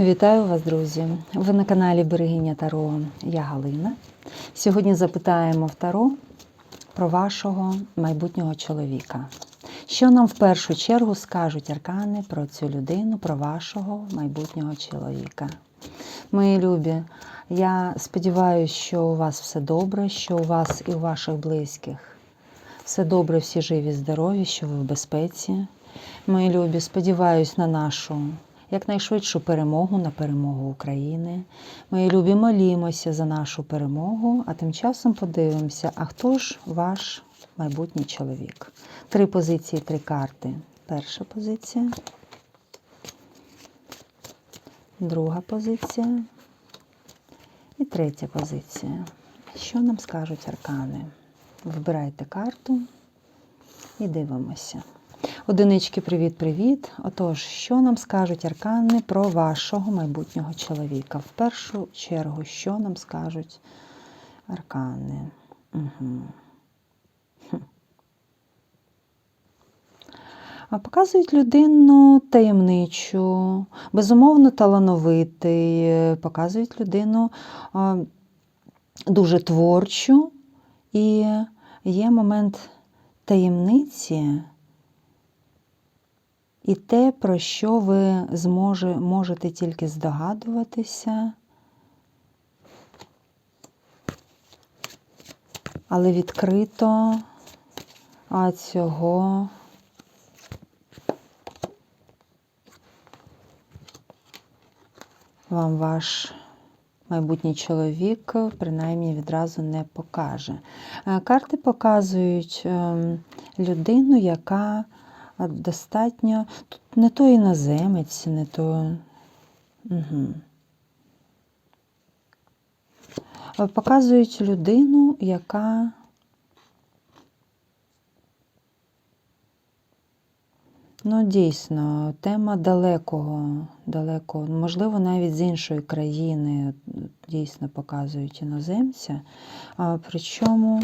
Вітаю вас, друзі! Ви на каналі Берегиня Таро. Я Галина. Сьогодні запитаємо в Таро про вашого майбутнього чоловіка. Що нам в першу чергу скажуть аркани про цю людину, про вашого майбутнього чоловіка? Мої любі, я сподіваюся, що у вас все добре, що у вас і у ваших близьких все добре, всі живі, здорові, що ви в безпеці. Мої любі, сподіваюсь на нашу якнайшвидшу перемогу, на перемогу України. Мої любі, молімося за нашу перемогу, а тим часом подивимося, а хто ж ваш майбутній чоловік? Три позиції, три карти. Перша позиція. Друга позиція. І третя позиція. Що нам скажуть аркани? Вибирайте карту і дивимося. Одинички, привіт-привіт. Отож, що нам скажуть аркани про вашого майбутнього чоловіка? В першу чергу, що нам скажуть аркани? Угу. А Показують людину таємничу, безумовно талановитий, показують людину дуже творчу, і є момент таємниці і те, про що ви зможе, можете тільки здогадуватися, але відкрито а цього вам ваш майбутній чоловік принаймні відразу не покаже. Е, Карти показують ем, людину, яка достатньо. Тут не то іноземець, не то. Угу. Показують людину, яка Ну, дійсно, тема далекого, далекого, можливо, навіть з іншої країни дійсно показують іноземця. А, Причому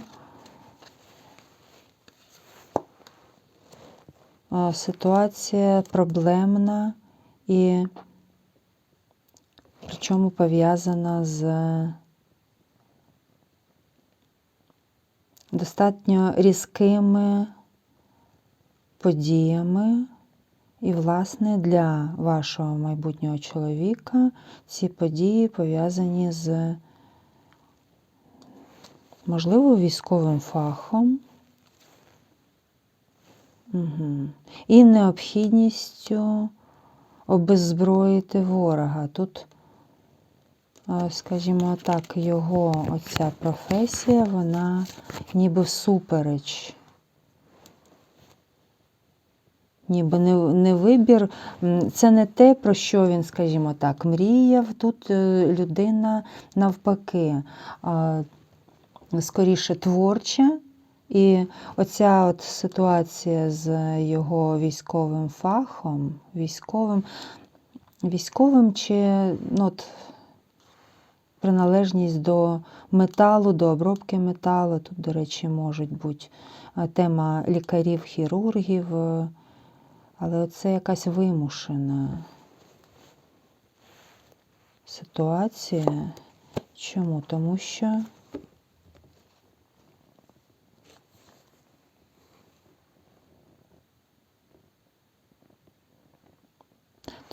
ситуація проблемна і причому пов'язана з достатньо різкими подіями. І, власне, для вашого майбутнього чоловіка ці події пов'язані з, можливо, військовим фахом угу. і необхідністю обеззброїти ворога. Тут, скажімо так, його оця професія, вона ніби всупереч Ніби не не вибір, це не те, про що він, скажімо так, мріяв. Тут е, людина навпаки, скоріше творча. І оця от ситуація з його військовим фахом, військовим, військовим чи ну, от, приналежність до металу, до обробки металу. Тут, до речі, можуть бути тема лікарів, хірургів. Але це якась вимушена ситуація. Чому? Тому що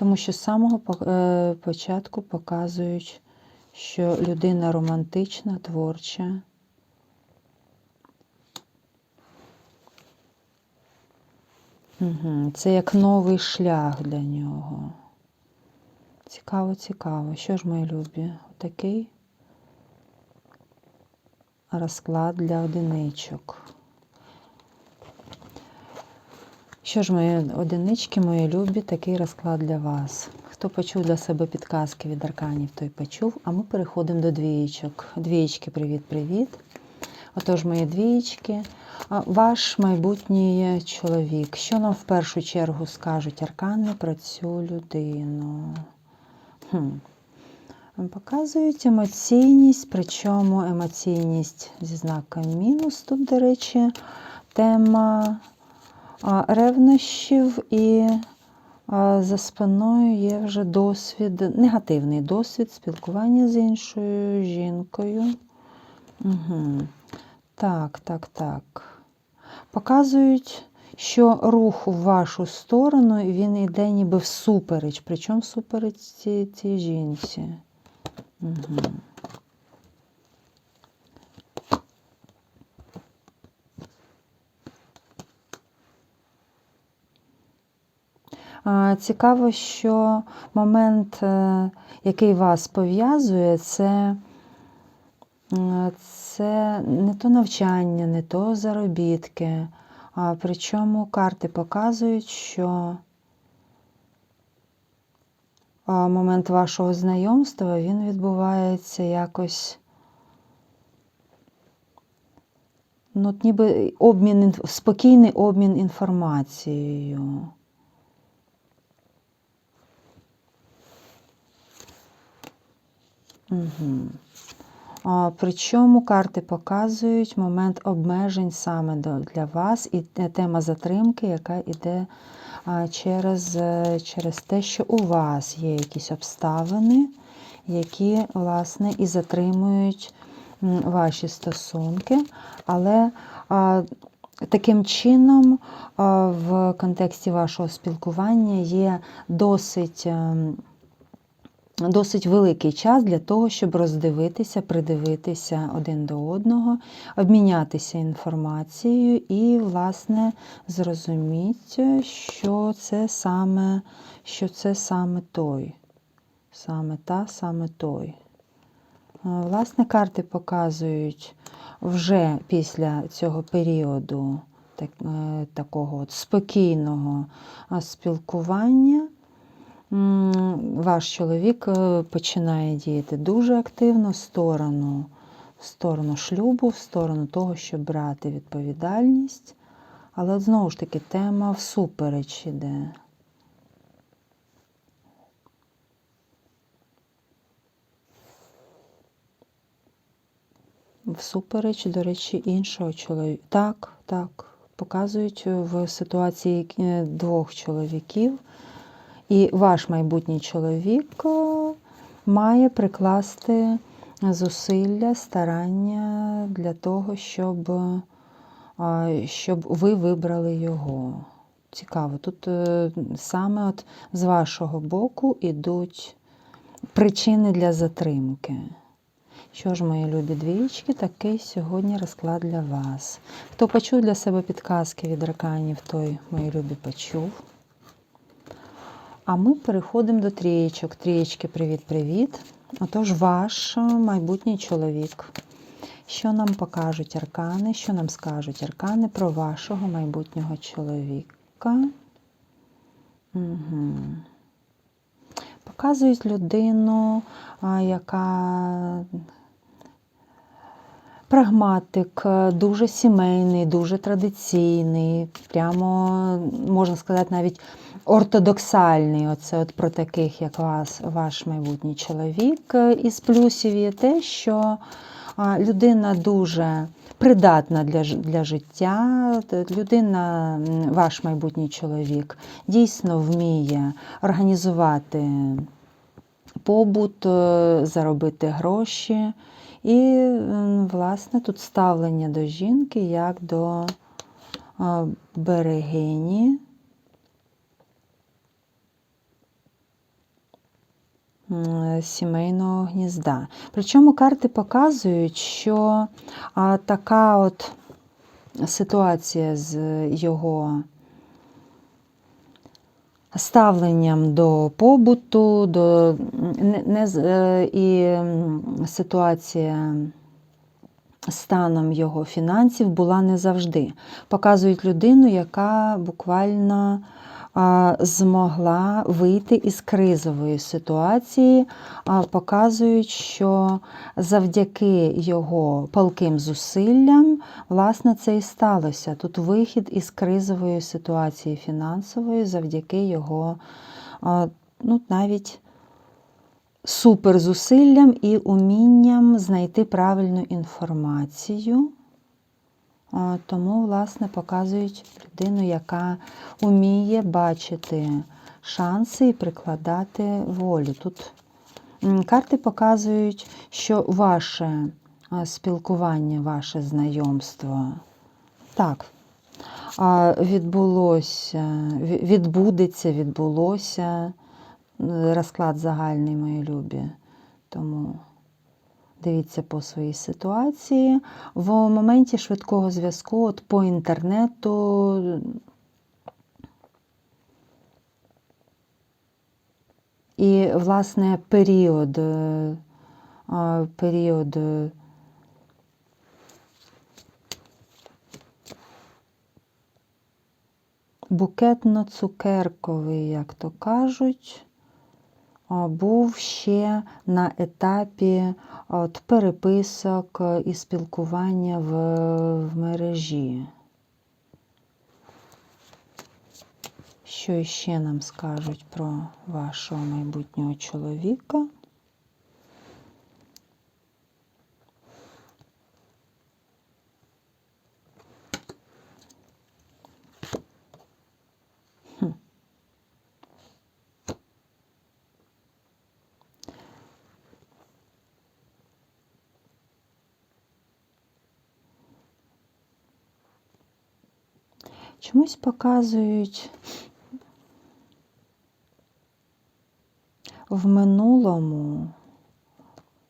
Тому що з самого е, початку показують, що людина романтична, творча. Угу. Це як новий шлях для нього. Цікаво, цікаво. Що ж, мої любі? Отакий розклад для одиничок. Що ж, мої одинички, мої любі, такий розклад для вас. Хто почув для себе підказки від арканів, той почув. А ми переходимо до двієчок. Двієчки, привіт-привіт. Отож, мої двієчки. Ваш майбутній чоловік. Що нам в першу чергу скажуть аркани про цю людину? Хм. Показують емоційність, причому емоційність зі знаком мінус. Тут, до речі, тема ревнощів і за спиною є вже досвід, негативний досвід спілкування з іншою жінкою. Угу. Так, так, так. Показують, що рух у вашу сторону він йде ніби всупереч. Причому всупереч цій, цій жінці. Угу. Цікаво, що момент, е, який вас пов'язує, це, це не то навчання, не то заробітки. А причому карти показують, що момент вашого знайомства він відбувається якось. Ну, ніби обмін, спокійний обмін інформацією. Угу. А, причому карти показують момент обмежень саме для вас і тема затримки, яка йде через, е, через те, що у вас є якісь обставини, які, власне, і затримують ваші стосунки. Але а, таким чином в контексті вашого спілкування є досить. Досить великий час для того, щоб роздивитися, придивитися один до одного, обмінятися інформацією і, власне, зрозуміти, що це саме, що це саме той, саме та, саме той. Е, Власне, карти показують вже після цього періоду так, е, такого от спокійного спілкування. Ваш чоловік е, починає діяти дуже активно в сторону, в сторону шлюбу, в сторону того, щоб брати відповідальність. Але знову ж таки тема всупереч іде. Всупереч, до речі, іншого чоловіка. Так, так. Показують в ситуації е, двох чоловіків. І ваш майбутній чоловік е, має прикласти зусилля, старання для того, щоб, е, щоб ви вибрали його. Цікаво, тут е, саме от з вашого боку йдуть причини для затримки. Що ж, мої любі двічки, такий сьогодні розклад для вас. Хто почув для себе підказки від раканів, той, мої любі, почув. А ми переходимо до трієчок. Трієчки, привіт-привіт. Отож, ваш майбутній чоловік. Що нам покажуть аркани? Що нам скажуть аркани про вашого майбутнього чоловіка? Угу. Показують людину, яка прагматик, дуже сімейний, дуже традиційний, прямо, можна сказати, навіть ортодоксальний. Оце от про таких, як вас, ваш майбутній чоловік. Із плюсів є те, що людина дуже придатна для, для життя. Людина, ваш майбутній чоловік, дійсно вміє організувати побут, е, заробити гроші. І, власне, тут ставлення до жінки як до берегині. Сімейного гнізда. Причому карти показують, що така от ситуація з його ставленням до побуту, до не, е, і ситуація станом його фінансів була не завжди. Показують людину, яка буквально змогла вийти із кризової ситуації, показують, що завдяки його палким зусиллям, власне, це і сталося. Тут вихід із кризової ситуації фінансової завдяки його ну, навіть суперзусиллям і умінням знайти правильну інформацію. А, Тому, власне, показують людину, яка уміє бачити шанси і прикладати волю. Тут карти показують, що ваше спілкування, ваше знайомство так, відбулося, відбудеться, відбулося. Розклад загальний, мої любі. Тому дивіться по своїй ситуації. В моменті швидкого зв'язку, от по інтернету. І, власне, період, е, період е, букетно-цукерковий, як то кажуть, був ще на етапі от, переписок і спілкування в, в мережі. Що ще нам скажуть про вашого майбутнього чоловіка? Чомусь показують в минулому.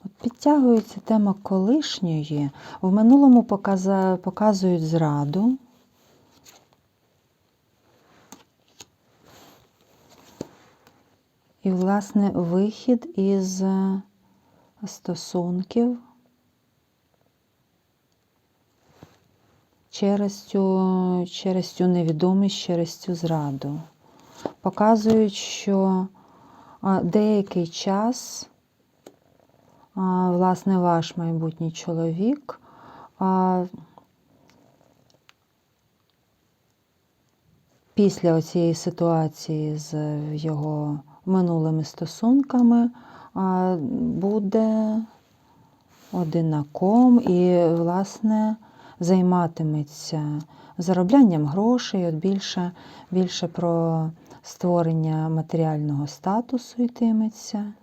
От підтягується тема колишньої. В минулому показують зраду. І, власне, вихід із е, стосунків через цю, через цю невідомість, через цю зраду. Показують, що деякий час, власне, ваш майбутній чоловік після цієї ситуації з його минулими стосунками буде одинаком і, власне, займатиметься зароблянням грошей, от більше, більше про створення матеріального статусу йтиметься.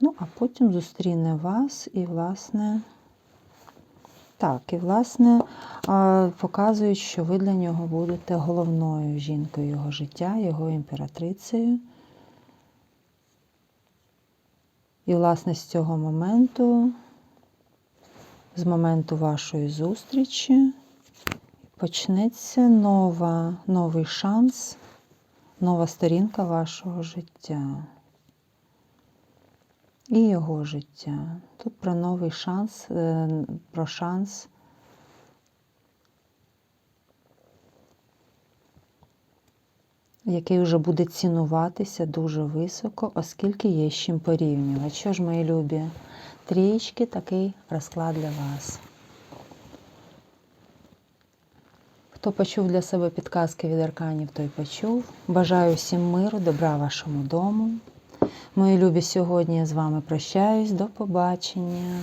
Ну, а потім зустріне вас і, власне, так, і, власне, показують, що ви для нього будете головною жінкою його життя, його імператрицею. І, власне, з цього моменту, з моменту вашої зустрічі, почнеться нова, новий шанс, нова сторінка вашого життя. І його життя. Тут про новий шанс, е, про шанс який вже буде цінуватися дуже високо, оскільки є з чим порівнювати. Що ж, мої любі, трієчки, такий розклад для вас. Хто почув для себе підказки від арканів, той почув. Бажаю всім миру, добра вашому дому. Мої любі, сьогодні я з вами прощаюсь. До побачення.